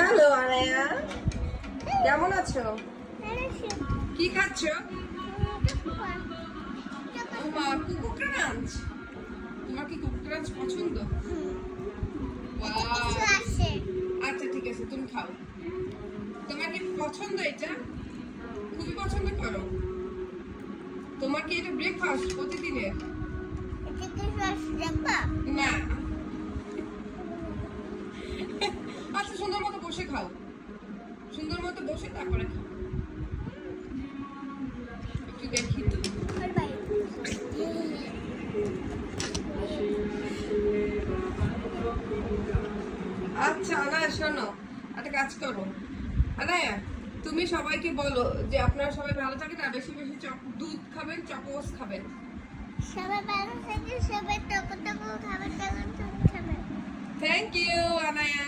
Hello Anaya কেমন আছো? কি খাচ্ছ? ক্রাঞ্চ। তোমার কি কুকু ক্রাঞ্চ পছন্দ? আচ্ছা ঠিক আছে তুমি খাও। তোমার কি পছন্দ এটা? খুবই পছন্দ করো। তোমার কি এটা ব্রেকফাস্ট প্রতিদিনের? না বসে খাও। সুন্দর মতো বসে তারপরে খাও। একটু দেখি তো। আচ্ছা আনায়া শোনো। একটা কাজ করো। আনায়া তুমি সবাইকে বলো যে আপনারা সবাই ভালো থাকেন আর বেশি বেশি চক দুধ খাবেন চকোস খাবেন। সবাই ভালো থাকে সবাই টকো টকো খাবার দাবার থ্যাংক ইউ আনায়া।